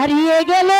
হারিয়ে গেল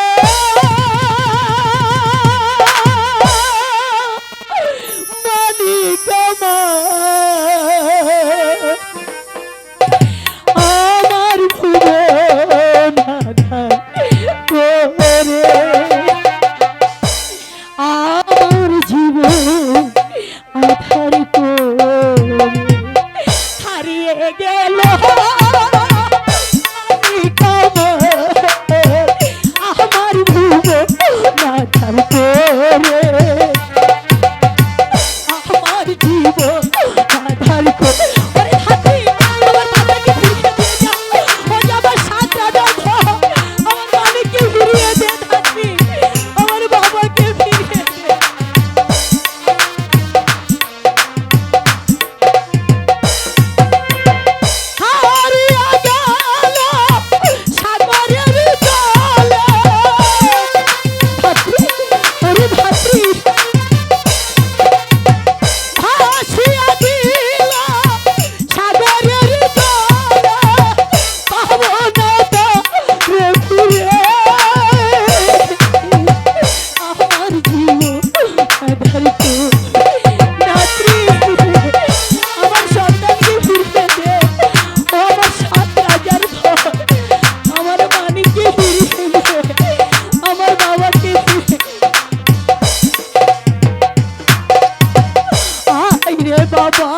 বাবা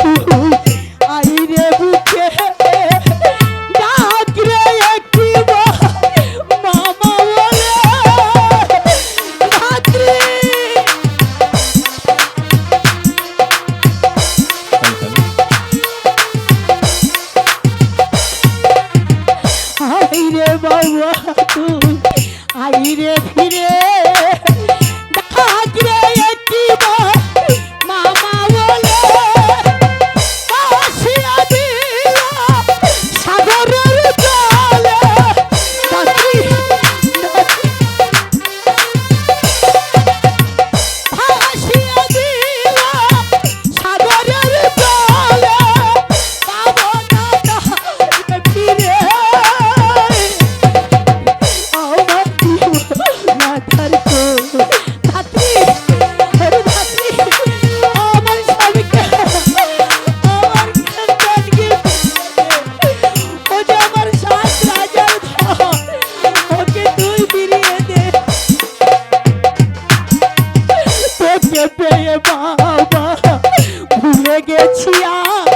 তুই আইরে বুকে 呀。